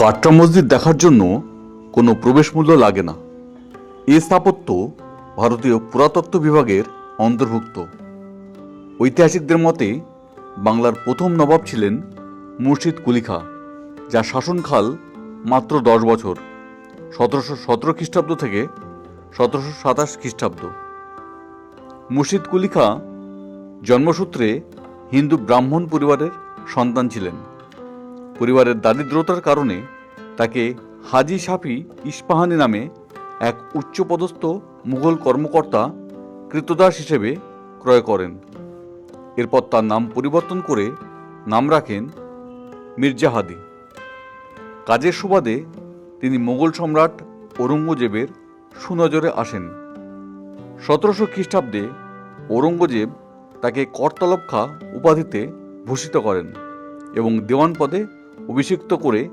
কাটরা মসজিদ দেখার জন্য কোনো প্রবেশ মূল্য লাগে না। এ স্থাপত্য ভারতীয় পুরাতত্ত্ব বিভাগের অন্তর্ভুক্ত। ঐতিহাসিকদের মতে বাংলার প্রথম নবাব ছিলেন মুর্শিদ কুলিখা, যার শাসনকাল মাত্র দশ বছর, সতেরোশো সতেরো খ্রিস্টাব্দ থেকে সতেরোশো সাতাশ খ্রিস্টাব্দ। মুর্শিদ কুলিখা জন্মসূত্রে হিন্দু ব্রাহ্মণ পরিবারের সন্তান ছিলেন। পরিবারের দারিদ্রতার কারণে তাকে হাজি সাফি ইস্পাহানি নামে এক উচ্চপদস্থ মুঘল কর্মকর্তা কৃতদাস হিসেবে ক্রয় করেন। এরপর তার নাম পরিবর্তন করে নাম রাখেন মির্জা হাদি। কাজের সুবাদে তিনি মোগল সম্রাট ঔরঙ্গজেবের সুনজরে আসেন। সতেরোশো খ্রিস্টাব্দে ঔরঙ্গজেব তাকে করতলব উপাধিতে ভূষিত করেন এবং দেওয়ান পদে অভিষিক্ত করে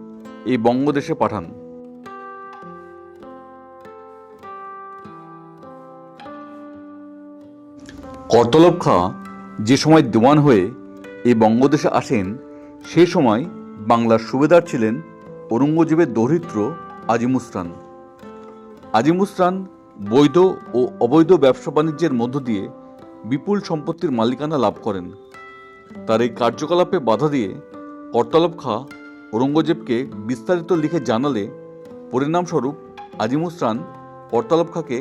এই বঙ্গদেশে পাঠান। করতলব খাঁ যে সময় দেওয়ান হয়ে এই বঙ্গদেশে আসেন সেই সময় বাংলার সুবেদার ছিলেন ঔরঙ্গজেবের দৌহিত্র আজিমুসরান। আজিমুসরান বৈধ ও অবৈধ ব্যবসা বাণিজ্যের মধ্য দিয়ে বিপুল সম্পত্তির মালিকানা লাভ করেন। তার এই কার্যকলাপে বাধা দিয়ে করতলব খাঁ ঔরঙ্গজেবকে বিস্তারিত লিখে জানালে পরিণামস্বরূপ আজিমুসরান করতলব খাঁকে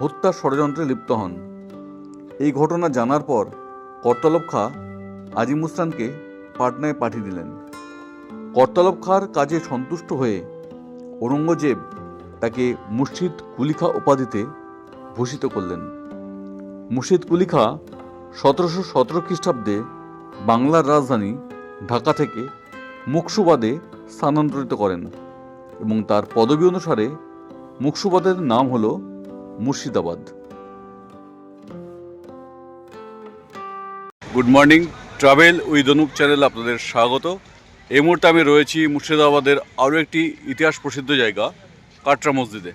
হত্যার ষড়যন্ত্রে লিপ্ত হন। এই ঘটনা জানার পর করতলব খাঁ আজিমুসরানকে পাটনায় পাঠিয়ে দিলেন। করতলব খাঁর কাজে সন্তুষ্ট হয়ে ঔরঙ্গজেব তাকে মুর্শিদ কুলিখা উপাধিতে ভূষিত করলেন। মুর্শিদ কুলিখা সতেরোশো সতেরো খ্রিস্টাব্দে বাংলার রাজধানী ঢাকা থেকে মুকসুবাদে স্থানান্তরিত করেন এবং তার পদবী অনুসারে মুকসুবাদের নাম হল Murshidabad. Good morning travel with Anup channel আপনাদের স্বাগত। এই মুহূর্তে আমি রয়েছি মুর্শিদাবাদের আরও একটি ইতিহাস প্রসিদ্ধ জায়গা কাটরা মসজিদে।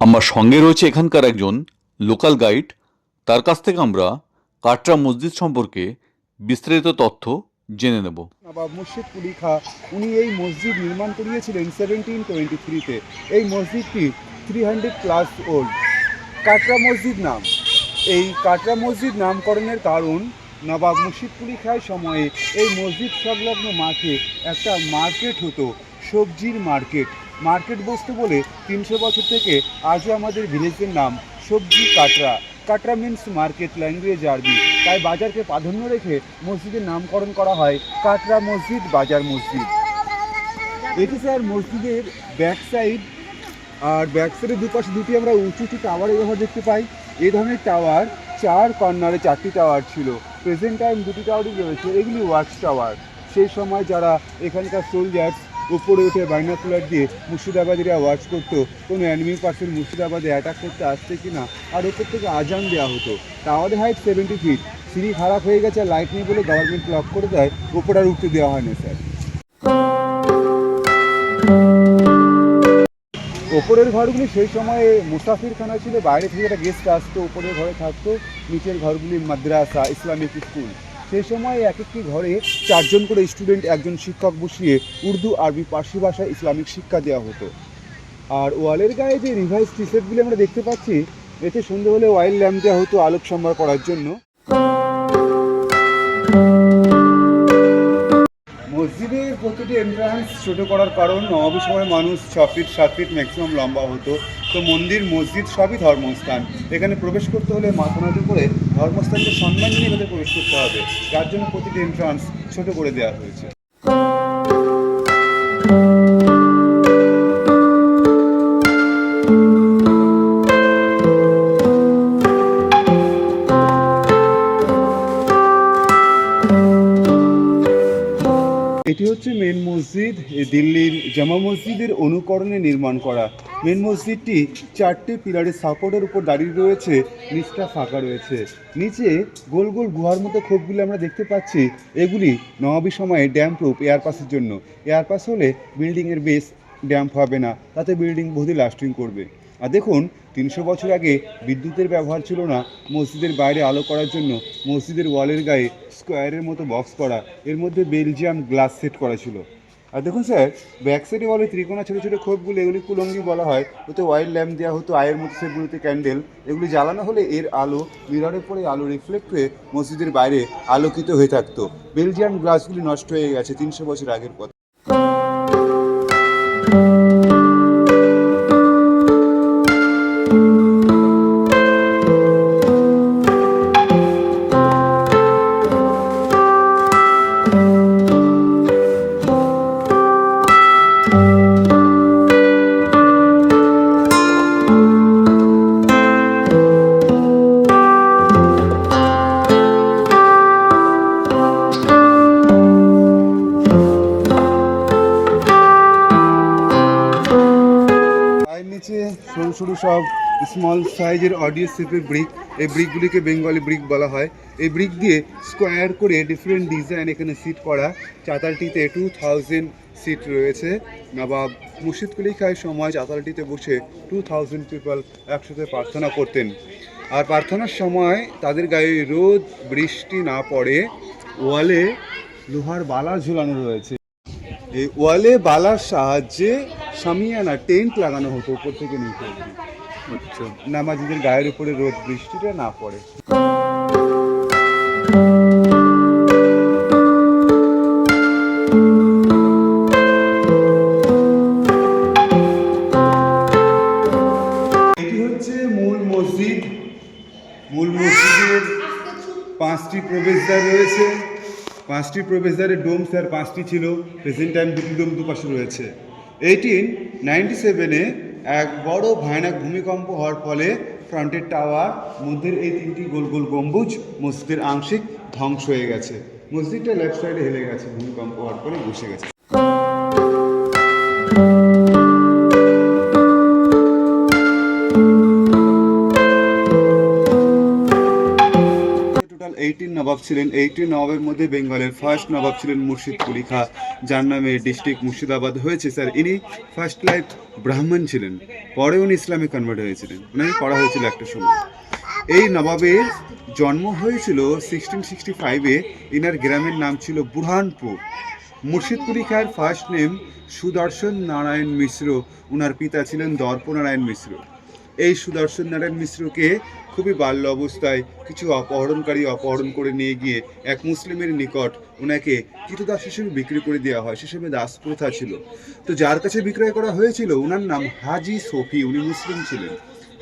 আমার সঙ্গে রয়েছে এখানকার একজন লোকাল গাইড। তার কাছ থেকে আমরা কাটরা মসজিদ সম্পর্কে বিস্তারিত তথ্য জেনে নেব। নবাব মুর্শিদ কুলি খা, উনি এই মসজিদ নির্মাণ করিয়েছিলেন সেভেন্টিন টোয়েন্টি থ্রিতে এই মসজিদটি three hundred plus old Katra Masjid নাম। এই কাটরা মসজিদ নামকরণের কারণ নবাব মুর্শিদ কুলি খায় সময়ে এই মসজিদ সংলগ্ন মাঠে একটা মার্কেট হতো, সবজির মার্কেট। মার্কেট বস্তু বলে তিনশো বছর থেকে আজও আমাদের ভিলেজের নাম Sabji Katra. Katra means market language আরবি তাই বাজারকে প্রাধান্য রেখে মসজিদের নামকরণ করা হয় কাটরা মসজিদ বাজার মসজিদ। এটি স্যার মসজিদের ব্যাক সাইড আর ব্যাক সাইডের দুপাশে দুটি আমরা উঁচু উঁচু টাওয়ার ব্যবহার দেখতে পাই। এই ধরনের টাওয়ার চার কর্নারে চারটি টাওয়ার ছিল। প্রেজেন্ট টাইম দুটি টাওয়ারই রয়েছে, এগুলি ওয়াচ টাওয়ার। সেই সময় যারা এখানকার সোলজার্স উপরে উঠে বাইনাকুলার দিয়ে মুর্শিদাবাদীরা ওয়াচ করতো, কোনো অ্যানিমি পার্সন মুর্শিদাবাদে অ্যাটাক করতে আসছে কি না? আর ওপর থেকে আজান দেওয়া হতো। টাওয়ারের হাইট সেভেন্টি ফিট সিঁড়ি খারাপ হয়ে গেছে লাইট নেই বলে গভর্নমেন্ট লক করে দেয় ওপর আর উঠতে দেওয়া হয় না স্যার ওপরের ঘরগুলি সেই সময়ে মুসাফিরখানা ছিল, বাইরে থেকে একটা গেস্ট আসতো ওপরের ঘরে থাকতো, নিচের ঘরগুলি মাদ্রাসা, ইসলামিক স্কুল। সেই সময় এক একটি ঘরে চারজন করে স্টুডেন্ট একজন শিক্ষক বসিয়ে উর্দু, আরবি, পার্সি ভাষায় ইসলামিক শিক্ষা দেওয়া হতো। আর ওয়ালের গায়ে যে রিভাইস টি শার্টগুলি আমরা দেখতে পাচ্ছি, এতে সন্ধ্যে হলে ওয়াইল ল্যাম্প দেওয়া হতো আলোক সম্ভার করার জন্য। মসজিদের প্রতিটি এন্ট্রান্স ছোটো করার কারণ নবাবী সময় মানুষ ছ ফিট সাত ফিট ম্যাক্সিমাম লম্বা হতো। তো মন্দির, মসজিদ সবই ধর্মস্থান। এখানে প্রবেশ করতে হলে মাথা নাড়ু করে ধর্মস্থানকে সম্মান নিয়ে প্রবেশ করতে হবে। যার জন্য প্রতিটি এন্ট্রান্স ছোটো করে দেওয়া হয়েছে। এটি হচ্ছে মেন মসজিদ দিল্লির জামা মসজিদের অনুকরণে নির্মাণ করা। মেন মসজিদটি চারটে পিলারের সাপোর্টের উপর দাঁড়িয়ে রয়েছে, নিচটা ফাঁকা রয়েছে। নিচে গোল গোল গুহার মতো খোপগুলি আমরা দেখতে পাচ্ছি। এগুলি নবাবী সময়ে ড্যাম প্রুফ এয়ার পাসের জন্য। এয়ার পাস হলে বিল্ডিংয়ের বেস ড্যাম্প হবে না, তাতে বিল্ডিং বহুদিন লাস্টিং করবে। আর দেখুন, তিনশো বছর আগে বিদ্যুতের ব্যবহার ছিল না মসজিদের বাইরে আলো করার জন্য। মসজিদের ওয়ালের গায়ে স্কোয়ারের মতো বক্স করা। এর মধ্যে বেলজিয়াম গ্লাস সেট করা ছিল। আর দেখুন স্যার, ব্যাক সাইডে বলে ত্রিকোণা ছোটো ছোটো খোপগুলো এগুলি কুলঙ্গি বলা হয়। ওতে ওয়াইড ল্যাম্প দেওয়া হতো, আয়ের মতো সেগুলোতে ক্যান্ডেল। এগুলি জ্বালানো হলে এর আলো, মিররে পরে আলো রিফ্লেক্ট হয়ে মসজিদের বাইরে আলোকিত হয়ে থাকতো। বেলজিয়াম গ্লাসগুলি নষ্ট হয়ে গেছে তিনশো বছর আগের কথা। সব স্মল সাইজের অডিও শেপের ব্রিক এই ব্রিকগুলিকে বেঙ্গলি ব্রিক বলা হয়। এই ব্রিক দিয়ে স্কোয়ার করে ডিফারেন্ট ডিজাইন এখানে সিট করা। চাতালটিতে টু থাউজেন্ড সিট রয়েছে। নবাব মুর্শিদ কুলি খায় সময় চাতালটিতে বসে টু থাউজেন্ড পিপল একসাথে প্রার্থনা করতেন। আর প্রার্থনার সময় তাদের গায়ে রোদ, বৃষ্টি না পড়ে ওয়ালে লোহার বালা ঝুলানো রয়েছে। এই ওয়ালে বালার সাহায্যে সামিয়ানা টেন্ট লাগানো হতো উপর থেকে নিচে। আচ্ছা। নামাজিদের গায়ের উপরে রোদ বৃষ্টিটা না পড়ে। এটি হচ্ছে মূল মসজিদ। মূল মসজিদের পাঁচটি প্রবেশদ্বার রয়েছে। পাঁচটি প্রবেশদ্বারের ডোম স্যার পাঁচটি ছিল। প্রেজেন্ট টাইম দুটি ডোম দুপাশে রয়েছে। এইটিন নাইনটি সেভেনে এক বড় ভয়ানক ভূমিকম্প হওয়ার ফলে ফ্রন্টের টাওয়ার মধ্যের এই তিনটি গোল গোল গম্বুজ মসজিদের আংশিক ধ্বংস হয়ে গেছে। মসজিদটা লেফট সাইডে হেলে গেছে, ভূমিকম্প হওয়ার ফলে বসে গেছে। টোটাল এইটিন নবাব ছিলেন এইটিন নবাবের মধ্যে বেঙ্গলের ফার্স্ট নবাব ছিলেন মুর্শিদ কুলি খা, যার নামে ডিস্ট্রিক্ট মুর্শিদাবাদ হয়েছে স্যার ইনি ফার্স্ট লাইফ ব্রাহ্মণ ছিলেন, পরে উনি ইসলামে কনভার্ট হয়েছিলেন ওনাকে পড়া হয়েছিল একটা সময়। এই নবাবের জন্ম হয়েছিল সিক্সটিন সিক্সটি ফাইভে ইনার গ্রামের নাম ছিল বুরহানপুর। মুর্শিদ কুলি খায়ের ফার্স্ট নেম সুদর্শন নারায়ণ মিশ্র ওনার পিতা ছিলেন দর্পনারায়ণ মিশ্র। এই সুদর্শন নারায়ণ মিশ্রকে খুবই বাল্য অবস্থায় কিছু অপহরণকারী অপহরণ করে নিয়ে গিয়ে এক মুসলিমের নিকট ওনাকে কীটদাস হিসেবে বিক্রি করে দেওয়া হয়। সে সময় দাস প্রথা ছিল। তো যার কাছে বিক্রয় করা হয়েছিল, ওনার নাম হাজি সফি, উনি মুসলিম ছিলেন।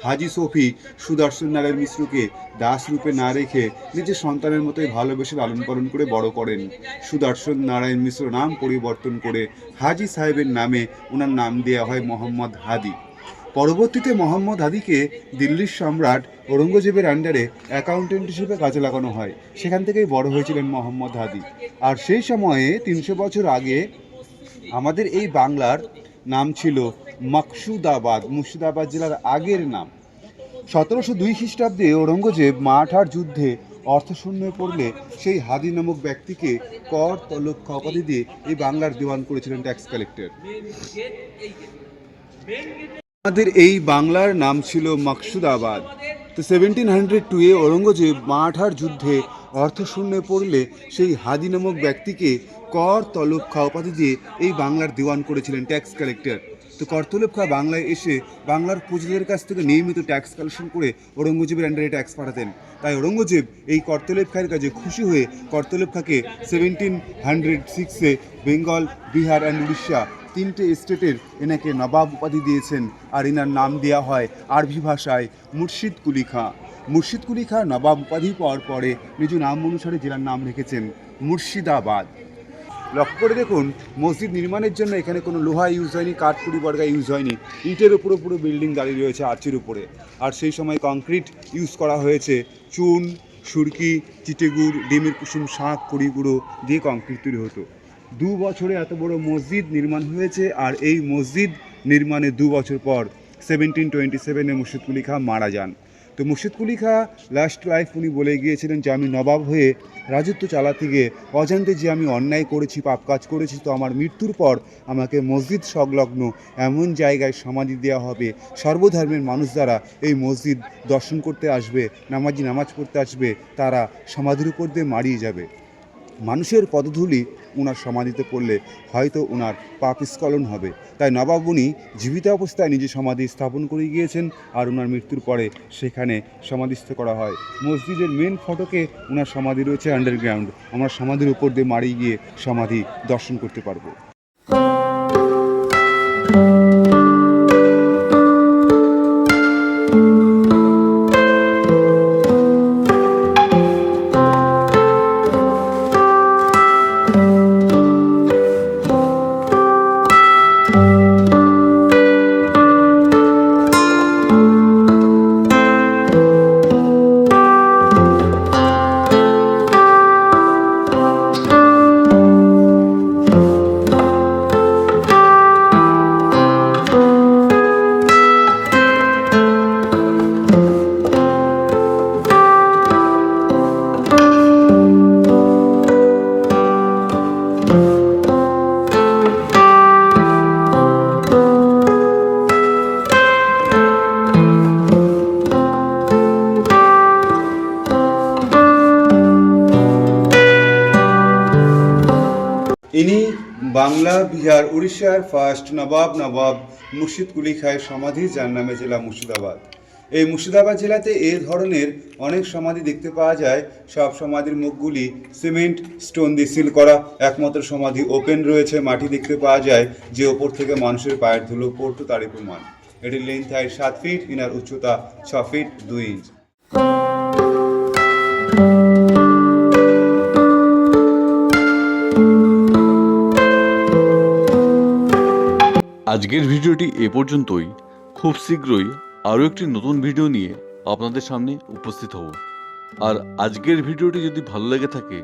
হাজি সফি সুদর্শন নারায়ণ মিশ্রকে দাস রূপে না রেখে নিজের সন্তানের মতোই ভালোবেসে লালন পালন করে বড় করেন। সুদর্শন নারায়ণ মিশ্র নাম পরিবর্তন করে হাজি সাহেবের নামে ওনার নাম দেওয়া হয় মোহাম্মদ হাদি। পরবর্তীতে মোহাম্মদ হাদিকে দিল্লির সম্রাট ঔরঙ্গজেবের আন্ডারে অ্যাকাউন্টেন্ট হিসেবে কাজে লাগানো হয়। সেখান থেকেই বড় হয়েছিলেন মোহাম্মদ হাদি আর সেই সময়ে তিনশো বছর আগে আমাদের এই বাংলার নাম ছিল মকসুদাবাদ, মুর্শিদাবাদ জেলার আগের নাম। সতেরোশো দুই খ্রিস্টাব্দে ঔরঙ্গজেব মাঠার যুদ্ধে অর্থশূন্য পড়লে সেই হাদি নামক ব্যক্তিকে কর, তলব উপাধি দিয়ে এই বাংলার দেওয়ান করেছিলেন ট্যাক্স কালেক্টর আমাদের এই বাংলার নাম ছিল মকসুদাবাদ। তো সেভেন্টিন হান্ড্রেড টুয়ে ঔরঙ্গজেব মাঠার যুদ্ধে অর্থশূন্য পড়লে সেই হাদি নামক ব্যক্তিকে কর তলব খা উপাধি দিয়ে এই বাংলার দেওয়ান করেছিলেন ট্যাক্স কালেক্টর তো করতলব খা বাংলায় এসে বাংলার প্রজাদের কাছ থেকে নিয়মিত ট্যাক্স কালেকশন করে ঔরঙ্গজেবের আন্ডারে ট্যাক্স পাঠাতেন। তাই ঔরঙ্গজেব এই করতলেব খায়ের কাজে খুশি হয়ে করতলেব খাকে সেভেন্টিন হান্ড্রেড সিক্সে বেঙ্গল বিহার অ্যান্ড উড়িষ্যা তিনটে স্টেটের এনাকে নবাব উপাধি দিয়েছেন আর এনার নাম দেওয়া হয় আরবি ভাষায় মুর্শিদ কুলি খাঁ। মুর্শিদ কুলি খাঁ নবাব উপাধি পাওয়ার পরে নিজ নাম অনুসারে জেলার নাম রেখেছেন মুর্শিদাবাদ। লক্ষ্য করে দেখুন, মসজিদ নির্মাণের জন্য এখানে কোনো লোহা ইউজ হয়নি কাঠপুরি বর্গা ইউজ হয়নি। ইটের উপরে পুরো বিল্ডিং দাঁড়িয়ে রয়েছে আর্চের উপরে। আর সেই সময় কংক্রিট ইউজ করা হয়েছে চুন, সুরকি, চিটেগুড়, ডিমের কুসুম শাক কুড়ি গুঁড়ো দিয়ে কংক্রিট তৈরি হতো। দু বছরে এত বড় মসজিদ নির্মাণ হয়েছে আর এই মসজিদ নির্মাণে দু বছর পর সেভেন্টিন টোয়েন্টি সেভেনে মুর্শিদ কুলি খাঁ মারা যান। তো মুর্শিদ কুলি খা লাস্ট লাইফ উনি বলে গিয়েছিলেন যে, আমি নবাব হয়ে রাজত্ব চালাতে গিয়ে অজান্তে যে আমি অন্যায় করেছি, পাপ কাজ করেছি, তো আমার মৃত্যুর পর আমাকে মসজিদ সংলগ্ন এমন জায়গায় সমাধি দেওয়া হবে। সর্বধর্মের মানুষ দ্বারা এই মসজিদ দর্শন করতে আসবে, নামাজি নামাজ পড়তে আসবে, তারা সমাধির উপর দিয়ে মারিয়ে যাবে। মানুষের পদধূলি ওনার সমাধিতে পড়লে হয়তো ওনার পাপ স্খলন হবে। তাই নবাব উনি জীবিত অবস্থায় নিজে সমাধি স্থাপন করে গিয়েছেন আর ওনার মৃত্যুর পরে সেখানে সমাধিস্থ করা হয়। মসজিদের মেন ফটকে ওনার সমাধি রয়েছে আন্ডারগ্রাউন্ড আমরা সমাধির উপর দিয়ে মারিয়ে গিয়ে সমাধি দর্শন করতে পারব। বাংলা, বিহার, উড়িষ্যার ফার্স্ট নবাব নবাব মুর্শিদ কুলি খায়ের সমাধি, যার নামে জেলা মুর্শিদাবাদ। এই মুর্শিদাবাদ জেলাতে এ ধরনের অনেক সমাধি দেখতে পাওয়া যায়। সব সমাধির মুখগুলি সিমেন্ট, স্টোন দিয়ে সিল করা। একমাত্র সমাধি ওপেন রয়েছে, মাটি দেখতে পাওয়া যায়। যে ওপর থেকে মানুষের পায়ের ধুলো পড়তো, তারই প্রমাণ। এটির লেন্থ হয় সাত ফিট ইনার উচ্চতা ছ ফিট দুই ইঞ্চ আজকের ভিডিওটি এ পর্যন্তই। খুব শীঘ্রই আরও একটি নতুন ভিডিও নিয়ে আপনাদের সামনে উপস্থিত হব। আর আজকের ভিডিওটি যদি ভালো লেগে থাকে,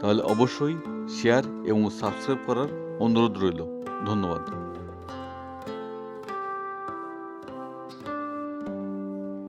তাহলে অবশ্যই শেয়ার এবং সাবস্ক্রাইব করার অনুরোধ রইল। ধন্যবাদ।